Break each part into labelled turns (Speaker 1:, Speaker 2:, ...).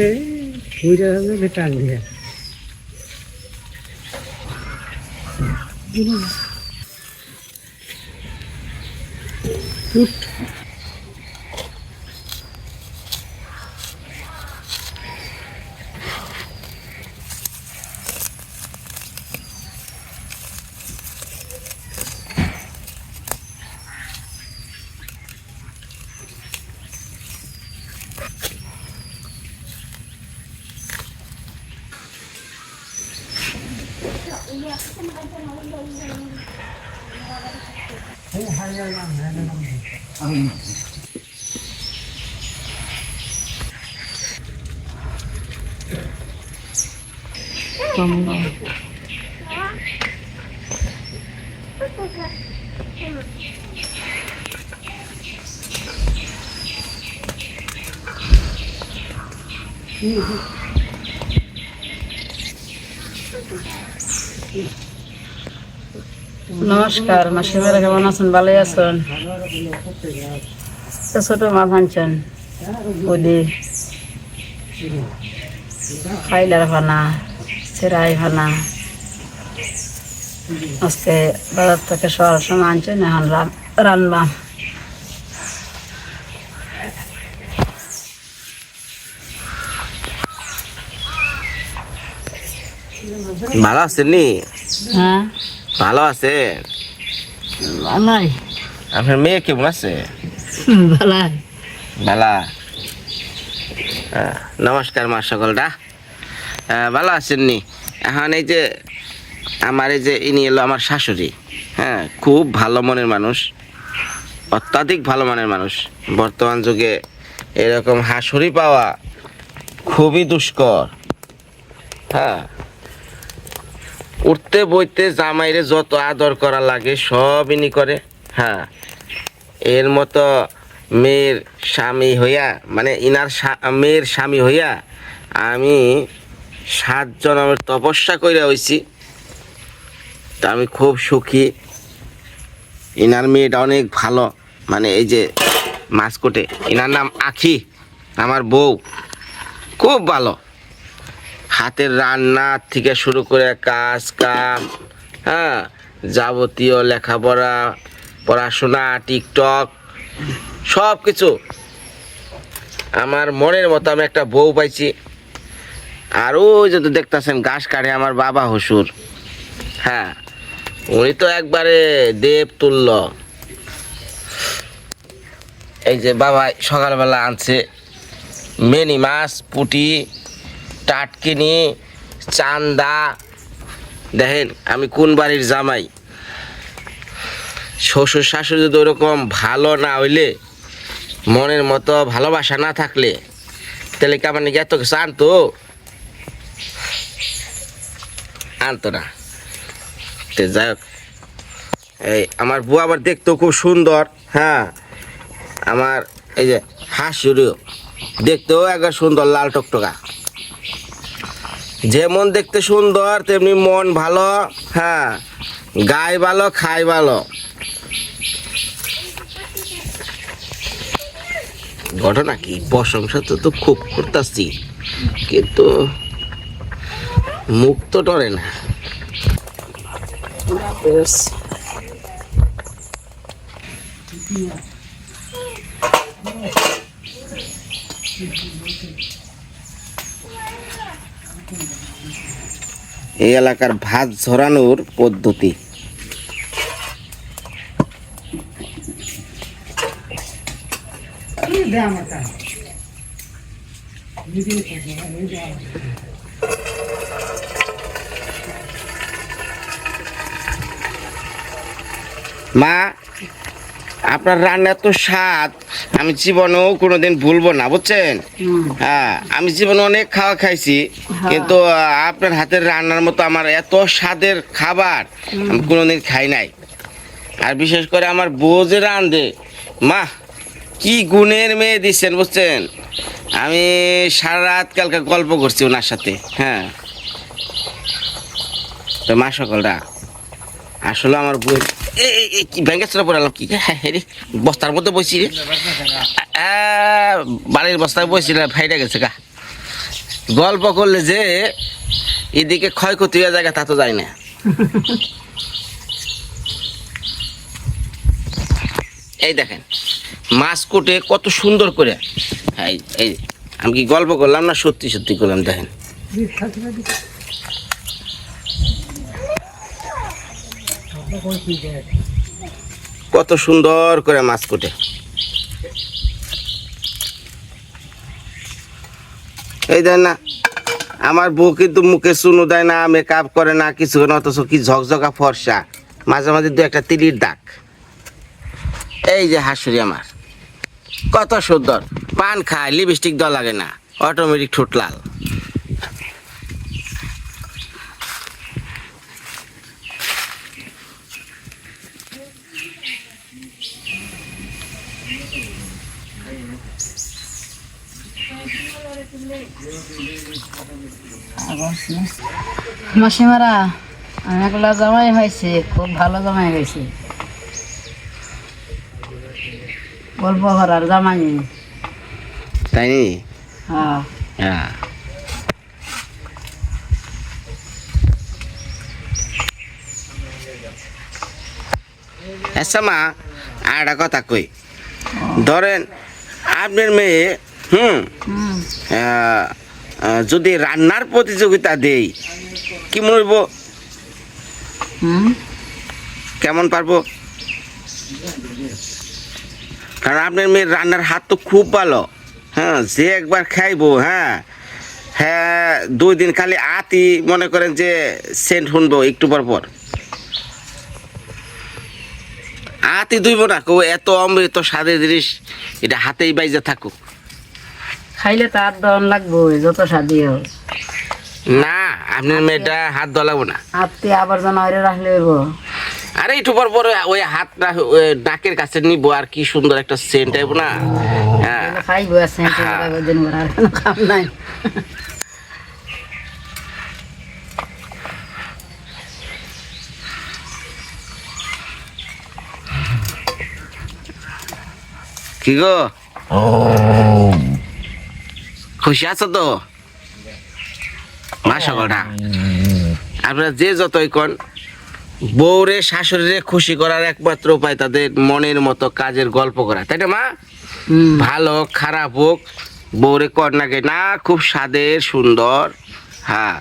Speaker 1: আছে ঘুরে হবে টান দিয়ে উঠ 哎，还要养那个？嗯。嗯。
Speaker 2: নমস্কার মাসিমেরা কেমন আছেন? ভালোই আছেন? ছোট মাছ আনছেন ওদি খাইলার ফানা সেরাই ফানা আজকে বাজার থেকে শহর সময় আনছেন এখন রান- রান্না।
Speaker 3: ভালো আছেন নি?
Speaker 2: হ্যাঁ?
Speaker 3: ভালো আছে?
Speaker 2: ভালাই।
Speaker 3: আপনার মেয়ে কেমন আছে?
Speaker 2: ভালাই।
Speaker 3: ভালা? নমস্কার মা সকলটা। ভালো আছেন নি? এখন এই যে আমার এই যে ইনি এলো আমার শাশুড়ি। হ্যাঁ খুব ভালো মনের মানুষ। অত্যাধিক ভালো মনের মানুষ। বর্তমান যুগে এরকম হাসুরি পাওয়া খুবই দুষ্কর। হ্যাঁ উঠতে বইতে জামাইরে যত আদর করা লাগে, সব ইনি করে। হ্যাঁ এর মতো মেয়ের স্বামী হইয়া মানে ইনার মেয়ের স্বামী হইয়া আমি সাত জনমের তপস্যা করে হইছি। তা আমি খুব সুখী। ইনার মেয়েটা অনেক ভালো। মানে এই যে মাসকোটে ইনার নাম আখি, আমার বউ। খুব ভালো। হাতের রান্না থেকে শুরু করে কাজ কাম হ্যাঁ যাবতীয় লেখাপড়া, পড়াশোনা, টিকটক সব কিছু আমার মনের মতো আমি একটা বউ পাইছি। আর ওই যে তো দেখতেছেন ঘাস কাটে আমার বাবা হসুর হ্যাঁ উনি তো একবারে দেব তুল্য। এই যে বাবা সকালবেলা আনছে, মেনি মাছ, পুটি টাটকিনি চান্দা। দেখেন, আমি কোন বাড়ির জামাই? শ্বশুর শাশুড়ি যদি ওরকম ভালো না হইলে, মনের মতো ভালোবাসা না থাকলে, তাহলে কি আমার নাকি এত কিছু আনতো? আনতো না। তো যাই হোক। এই, আমার বউ আবার দেখতেও খুব সুন্দর হ্যাঁ? আমার এই যে হাসুরিও দেখতেও একবার সুন্দর, লাল টকটকা। যেমন দেখতে সুন্দর, তেমনি মন ভালো হ্যাঁ গায়ে ভালো, খাই ভালো। ঘটনা কি? প্রশংসা তো তো খুব করতেছি, কিন্তু মুখ তো টরে না।
Speaker 2: বেশ
Speaker 3: এই এলাকার ভাত ঝরানোর পদ্ধতি। মা আপনার রান্না তো স্বাদ আমি জীবনেও কোনোদিন ভুলবো না বুঝছেন? হ্যাঁ আমি জীবনে অনেক খাওয়া খাইছি কিন্তু আপনার হাতের রান্নার মতো আমার এত স্বাদের খাবার আমি কোনোদিন খাই নাই। আর বিশেষ করে আমার বউ যে রান্ধে মা কি গুণের মেয়ে দিচ্ছেন বুঝছেন? আমি সারা রাত কালকে গল্প করছি ওনার সাথে হ্যাঁ। তো মা সকলরা আসলে আমার বই এই কি ব্যাংকে চলে পড়ালাম হ্যাঁ, হ্যাঁ বস্তার মধ্যে বসি রে। বাড়ির বস্তায় বসি না ফাইটা গেছে গা। গল্প করলে যে এদিকে ক্ষয়ক্ষতি হয়ে যায় তা তো যায় না। এই দেখেন মাছ কুটে কত সুন্দর করে। এই আমি কি গল্প করলাম না সত্যি সত্যি করলাম দেখেন। কত সুন্দর করে মাছ কুটে এই দেন না, আমার বউ কিন্তু মুখে চুনু দেয় না মেকআপ করে না, কিছু করে অথচ কি ঝকঝকা ফর্সা। মাঝে মাঝে দু একটা তিলির দাগ। এই যে হাসুরি আমার, কত সুন্দর। পান খায়, লিপস্টিক দেওয়া লাগে না অটোমেটিক ঠোঁট লাল।
Speaker 2: মাসিমারা আমি একলা জামাই হয়েছে খুব ভালো জামাই হয়েছে। গল্প করার জামাই
Speaker 3: তাই নি
Speaker 2: হ্যাঁ।
Speaker 3: হ্যাঁ। আচ্ছা মা আর একটা কথা কই। ধরেন আপনার মেয়ে হুম যদি রান্নার প্রতিযোগিতা দেই কি মনে হইব কেমন পারব? কারণ আপনার মেয়ের রান্নার হাত তো খুব ভালো। হ্যাঁ যে একবার খাইবো হ্যাঁ। হ্যাঁ দুই দিন খালি আতি মনে করেন যে সেন্ট শুনব একটু পর পর। আতি দুইব না কো এত অমৃত স্বাদের জিনিস এটা হাতেই বাইজে থাকুক।
Speaker 2: খাইলে তো তার দন লাগবো যত সাদি হোক।
Speaker 3: না আপনার মেয়েটা হাত দেওয়া লাগবো না।
Speaker 2: আপনি আবার যেন ওরে রাখলে হইব।
Speaker 3: আরে একটু পর পর ওই হাতটা ওই নাকের কাছে নিবো আর কি সুন্দর একটা সেন্ট আইবো না? হ্যাঁ।
Speaker 2: খাইবো
Speaker 3: হ্যাঁ।
Speaker 2: আর কাম নাই।
Speaker 3: কি গো? খুশি আছো তো? মা সকলটা আপনারা যে যতই কন বউরে শাশুড়িরে খুশি করার একমাত্র উপায় তাদের মনের মতো কাজের গল্প করা তাই না মা? ভালো খারাপ হোক বউরে কর নাকি না খুব স্বাদের সুন্দর হ্যাঁ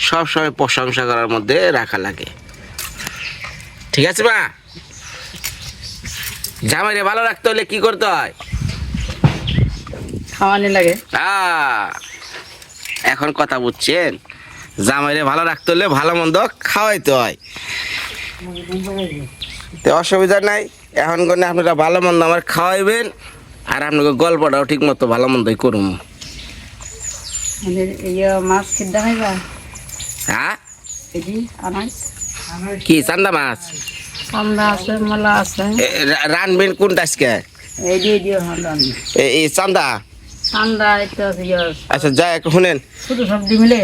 Speaker 3: সবসময় প্রশংসা করার মধ্যে রাখা লাগে। ঠিক আছে মা? জামাইরে ভালো রাখতে হলে কি করতে হয়?
Speaker 2: লাগে।
Speaker 3: আহ, এখন কথা বুঝছেন? জামাইরে ভালো রাখতে হলে ভালো মন্দ খাওয়াইতে হয়। তো অসুবিধা নাই এখন করে আপনারা ভালো মন্দ আমার খাওয়াইবেন আর আপনাকে গল্পটাও ঠিক মতো ভালো মন্দই
Speaker 2: ইয়ে মাছ সিদ্ধা খাইবা
Speaker 3: হ্যাঁ? কি চান্দা মাছ?
Speaker 2: সান্দা আছে মলা আছে।
Speaker 3: রানবেন কোনটা আজকে?
Speaker 2: এই
Speaker 3: এই চান্দা?
Speaker 2: ইয়ে
Speaker 3: আচ্ছা যা একটু শুনেন।
Speaker 2: শুধু সবজি মিলে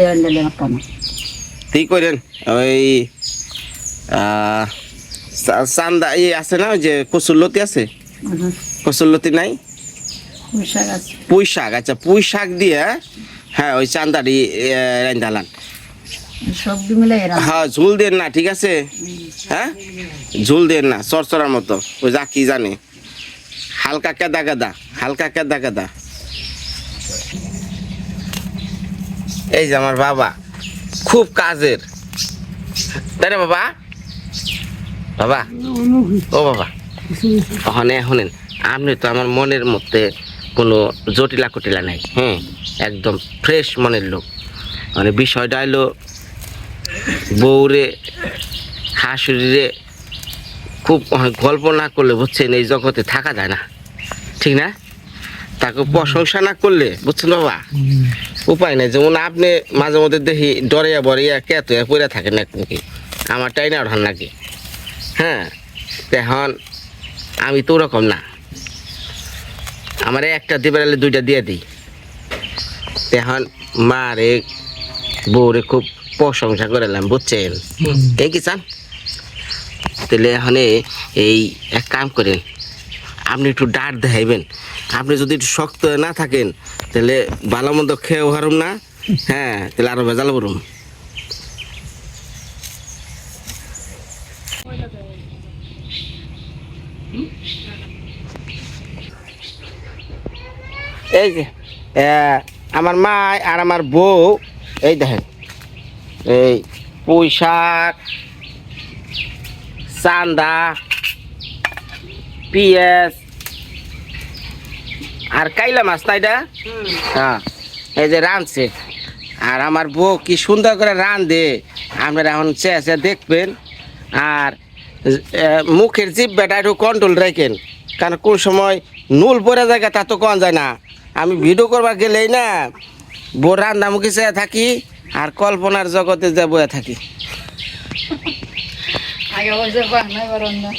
Speaker 3: ঠিক করেন ওই চান্দা ই আছে না ওই যে কচুরলতি আছে? কচুরলতি নাই?
Speaker 2: পুঁই শাক আছে।
Speaker 3: পুঁই শাক আচ্ছা পুঁই শাক দিয়ে হ্যাঁ ওই চান্দাটি রান্ধালান
Speaker 2: সবজি মিলে
Speaker 3: হ্যাঁ ঝুল দেন না ঠিক আছে? হ্যাঁ? ঝুল দেন না চরচরার মতো ওই যা কি জানে। হালকা কেদা কেদা হালকা কেদা কেদা। এই যে আমার বাবা, খুব কাজের। তাই না বাবা? বাবা, ও বাবা ওখানে শুনেন আপনি তো আমার মনের মধ্যে কোনো জটিলা কুটিলা নাই হ্যাঁ? একদম ফ্রেশ মনের লোক। মানে বিষয়টা হলো, বউরে, শাশুড়িরে খুব গল্প না করলে বুঝছেন, এই জগতে থাকা যায় না। ঠিক না? তাকে প্রশংসা না করলে বুঝছেন বাবা? উপায় নাই যেমন আপনি মাঝে মধ্যে দেখি ডরিয়া বরিয়া কেত পড়ে থাকেন নাকি? আমার টাই না ওঠান নাকি? হ্যাঁ? এখন আমি তো ওরকম না। আমার একটা দিবার হলে দুইটা দিয়ে দিই। তখন এখন মারে বউরে খুব প্রশংসা করলাম বুঝছেন? এই কি চান? তাহলে এখন এই এক কাম করেন আপনি একটু ডাট দেখাইবেন। আপনি যদি একটু শক্ত না থাকেন, তাহলে ভালো মন্দ খেয়েও হারুম না। হ্যাঁ তাহলে আরও ভেজাল করুম। এই যে আমার মা আর আমার বউ, এই দেখেন, এই পুঁই শাক, চান্দা পিঁয়াজ আর কাইলা মাছ না? এটা হ্যাঁ এই যে রাঁধছে। আর আমার বউ কি সুন্দর করে রাঁধে। আপনারা এখন চেয়ে দেখবেন। আর মুখের জিব্বাটা একটু কন্ট্রোল রাখেন। কারণ কোন সময় নুল পরে জায়গা তা তো কন যায় না। আমি ভিডিও করবার গেলেই না বউ রান্না মুখে চেয়ে থাকি আর কল্পনার জগতে যে বয়ে থাকি।
Speaker 2: আগে বলছে বাংলা বরং না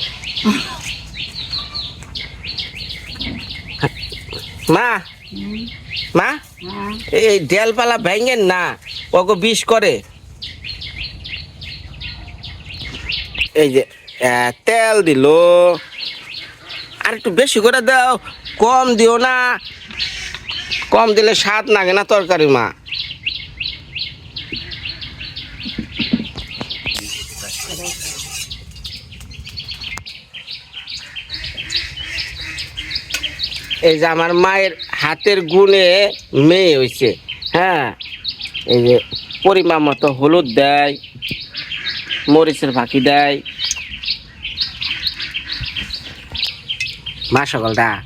Speaker 3: মা। মা? এই ডেলপালা ভেঙেন না ওকে বিষ করে। এই যে তেল দিল। আর একটু বেশি করে দাও, কম দিও না। কম দিলে স্বাদ লাগে না তরকারি, মা। এই যে আমার মায়ের হাতের গুণে মেয়ে হয়েছে হ্যাঁ? এই যে পরিমাণ মতো হলুদ দেয়, মরিচের ফাঁকি দেয়। মা সকালটা,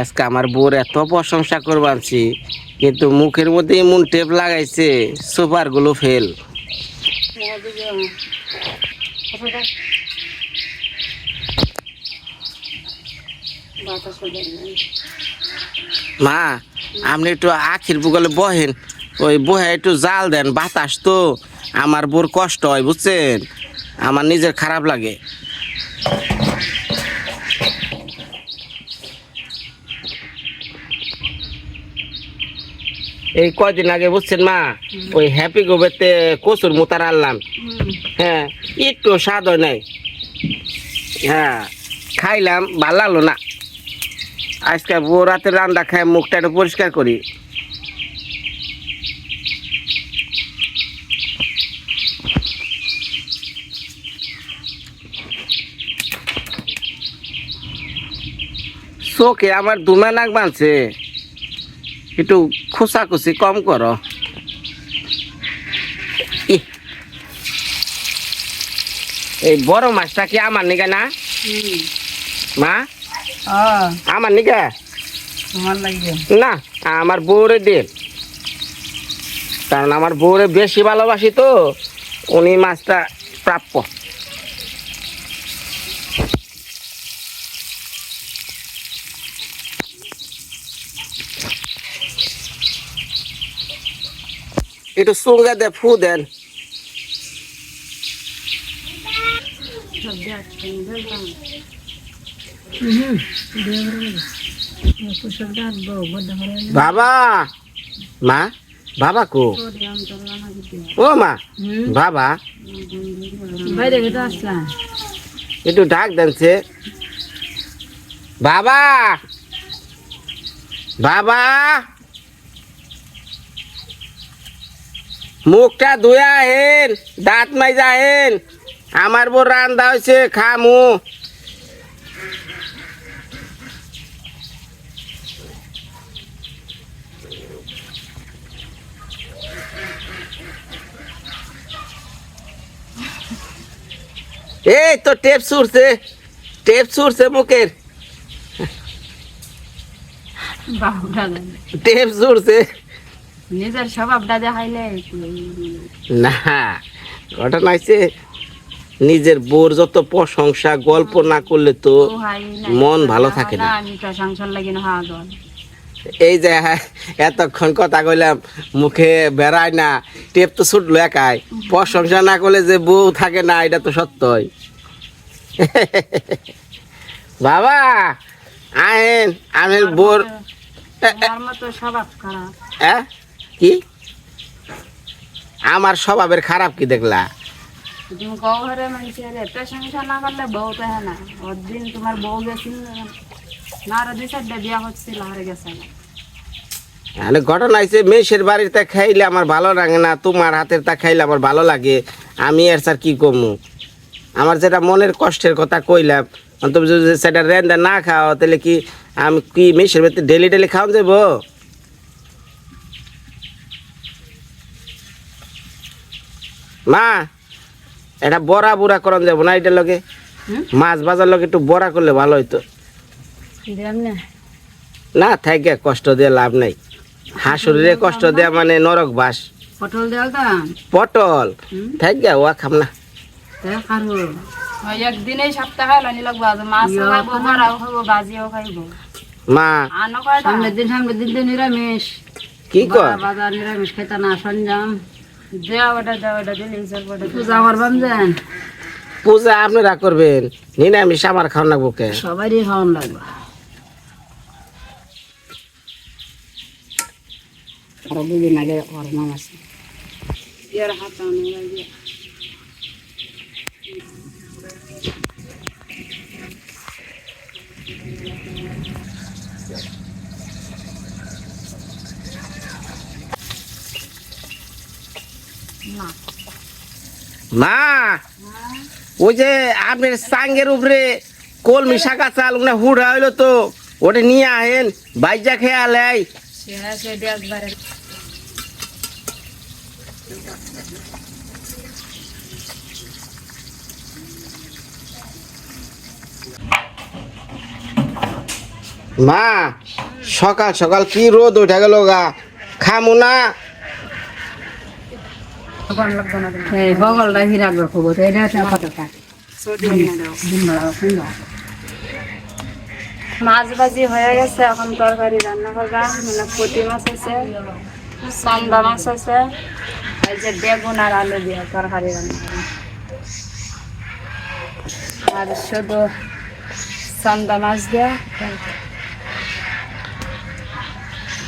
Speaker 3: আজকে আমার বউর এত প্রশংসা করবানছি কিন্তু মুখের মধ্যে এমন টেপ লাগাইছে সুপারগুলো ফেল
Speaker 2: বাতাস হয়ে
Speaker 3: মা আপনি একটু আখির বুগলে বহেন। ওই বহে একটু জাল দেন বাতাস তো। আমার বোর কষ্ট হয় বুঝছেন? আমার নিজের খারাপ লাগে। এই কয়দিন আগে বুঝছেন মা? ওই হ্যাপি গোবেতে কচুর মুতার আনলাম। হ্যাঁ একটু স্বাদ হয় নাই। হ্যাঁ খাইলাম ভালো লাগল না। আজকে বউ রাতে রান্না খায় মুখটা একটু পরিষ্কার করি। চোখে আমার দুমা নাক বানছে একটু খুশাখুশি কম করো। এই বড় মাছটা কি আমার নিগা না? মা? আমার
Speaker 2: নিকা?
Speaker 3: না আমার বউরে দেন কারণ আমার বউরে বেশি ভালোবাসি তো উনি মাছটা প্রাপ্য। একটু সঙ্গে দে ফু দেন।
Speaker 2: সব
Speaker 3: বাবা মা বাবা কো? ও মা বাবা। একটু ডাক দেন বাবা বাবা। মুখটা ধুয়া হেন দাঁত মাইজা হেন আমার বউ রান্দা হয়েছে খামু। এই তো টেপ ছুটছে টেপ ছুটছে মুখের। টেপ
Speaker 2: নিজের স্বভাবটা দেখাইলে
Speaker 3: না ঘটনা হয়েছে নিজের বোর যত প্রশংসা গল্প না করলে তো মন ভালো থাকে না।
Speaker 2: আমি লাগি না
Speaker 3: এই যে এতক্ষণ কথা কইলাম মুখে বেড়ায় না টেপ তো ছুটলো একাই। প্রশংসা না করলে যে বউ থাকে না এটা তো সত্যই। বাবা আইন আমি বোর? কি? আমার স্বভাবের খারাপ কি দেখলা?
Speaker 2: তুমি কও ঘরে মানুষের না করলে বউ তো হ্যাঁ না। ওর দিন তোমার বউ গেছিল। আরও দুই চারটা বিয়া গেছে না।
Speaker 3: মানে ঘটনা হয়েছে মেষের বাড়িতে খাইলে আমার ভালো লাগে না তোমার হাতের তা খাইলে আমার ভালো লাগে আমি আর স্যার কি করব আমার যেটা মনের কষ্টের কথা কইলাম অন্তত যদি সেটা রেন্দা না খাও তাহলে কি আমি কি মেষের বাড়িতে ডেলি ডেলি খাওয়া দেবো মা এটা বড়া বুড়া করন যাব না এটার লগে? মাছ বাজার লগে একটু বড়া করলে ভালো হইতো।
Speaker 2: দিলাম না।
Speaker 3: না থাকে কষ্ট দিয়ে লাভ নাই। হাসুরে কষ্ট দেয়া মানে নরক বাস।
Speaker 2: পটল দেওয়াল
Speaker 3: পটল? থাকে ওয়া খাম না।
Speaker 2: সপ্তাহে লানি লাগবো খাইবো বাজিও খাইবো।
Speaker 3: মা।
Speaker 2: সামনের দিন সামনের দিন তো নিরামিষ।
Speaker 3: কি কর?
Speaker 2: বাজার নিরামিষ খাইতা না দিলে পূজা
Speaker 3: আপনারা করবেন। নিরামিষ আমার খাওয়ান লাগবো বুকে
Speaker 2: সবারই খাওয়ান লাগবে। আরও দুদিন আগে ওর নাম আছে। ইয়ার হাত
Speaker 3: মা ওই যে আপনার সাঙ্গের উপরে কলমি শাকা চাল ওখানে হুড়া হইল তো ওটা নিয়ে আহেন বাইজা খেয়ে মা, সকাল সকাল কি রোদ উঠে গেল গা? খামু না।
Speaker 2: মাছ ভাজি হয়ে গেছে, এখন তরকারি রান্না করবা। মানে পুঁটি মাছ আছে চন্দা মাছ আছে, এই যে বেগুন আর আলু দিয়ে তরকারি রান্না করব। আর শুধু চন্দা মাছ দিয়ে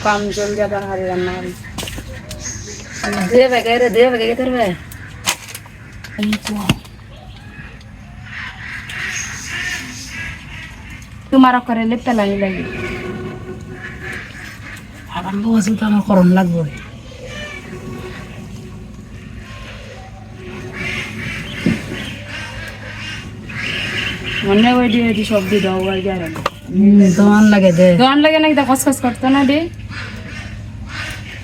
Speaker 2: কম জল দিয়ে তরকারি রান্না করব দেবে রে দেবে কে করবে তোমার করে লিপতে লাগে লাগে। আবার বসে তো আমার করণ লাগবে। মনে ওই দিয়ে দি সব দি দাও ওই দিয়ে দোয়ান লাগে দে। দোয়ান লাগে নাকি খসখস করতো না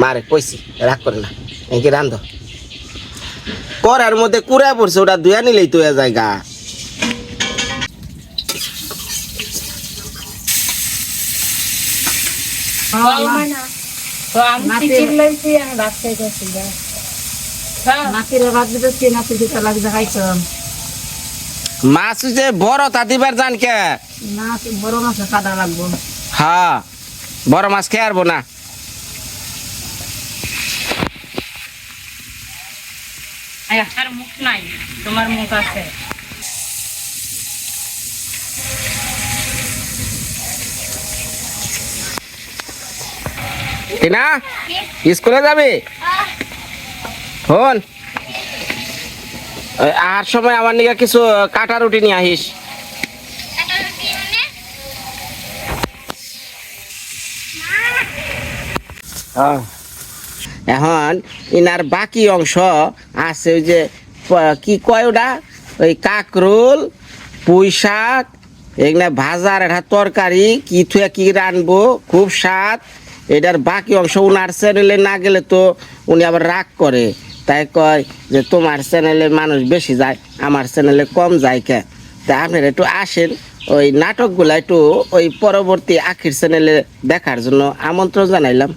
Speaker 3: মারে কইছি রাগ করে না। এই কি রান্ধ? করার মধ্যে কুড়া পড়ছে ওটা দুয়া নিলেই তো যায় গা।
Speaker 2: নাতিরে ভাত দিতেছি নাতি দিতে লাগছে খাইছ
Speaker 3: মাছ যে বড় তা দিবার জান কে
Speaker 2: বড় মাছ কাদা লাগবো।
Speaker 3: হ্যাঁ বড় মাছ খেয়ে আরবো না।
Speaker 2: আর মুখ নাই তোমার মুখ আছে।
Speaker 3: টিনা স্কুলে যাবি? হন আর সময় আমার নিকে কিছু কাটা রুটি নিয়ে আহিস আহ। এখন ইনার বাকি অংশ আছে ওই যে কি কয় ওটা? ওই কাকরোল পুঁই শাক এগুলা ভাজার একটা তরকারি, কি থুয়া কি রানবো, খুব স্বাদ। এটার বাকি অংশ উনার চ্যানেলে না গেলে তো উনি আবার রাগ করে। তাই কয় যে, তোমার চ্যানেলে মানুষ বেশি যায়, আমার চ্যানেলে কম যায় কে? তা আপনারা একটু আসেন, ওই নাটকগুলা একটু ওই পরবর্তী আখির চ্যানেলে দেখার জন্য আমন্ত্রণ জানাইলাম।